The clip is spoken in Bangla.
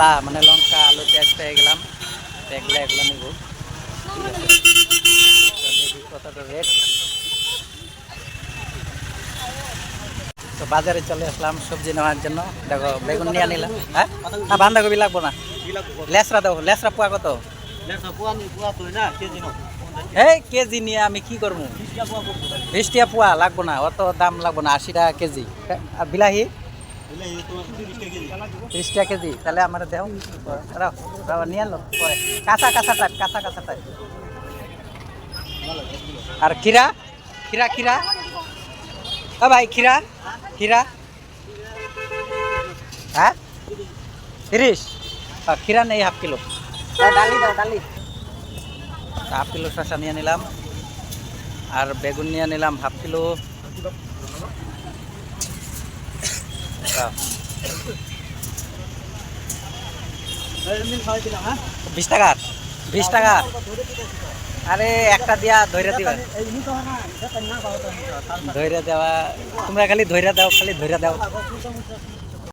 লা মানে লঙ্কা, আলু পেঁয়াজ পেয়ে গেলাম। এগুলো এগুলো নিব। তো বাজারে চলে আসলাম সবজি নেওয়ার জন্য। দেখো, বেগুন নিয়ে নিলাম। হ্যাঁ? না, বাঁধাকপি লাগবো না। লেসরা দেখো লেসরা পোয়া কত? এই, কেজি নিয়ে আমি কি করব? বিশ পোয়া লাগবো না, অত দাম লাগবো না, আশি টাকা কেজি। আর বিলাহি? ত্রিশ টাকা কেজি। তাহলে আমার দেও। রাও নিয়ে আনলো পরে। কাঁচা কাঁচা টাইপ কাঁচা কাঁচা টাইপ আর খিরা খিরা খিরা ও ভাই খিরা খিরা হ্যাঁ? তিরিশ? খিরা নেই হাফ কিলো। ডালি ডালি। হাফ কিলো শসা নিয়ে নিলাম। আর বেগুন নিয়ে নিলাম হাফ কিলো। বিশ টাকা বিশ টাকা আরে একটা দিয়া ধৈর্য দিবা ধৈর্য দেওয়া তোমরা খালি ধৈর্য দাও খালি ধৈর্য দাও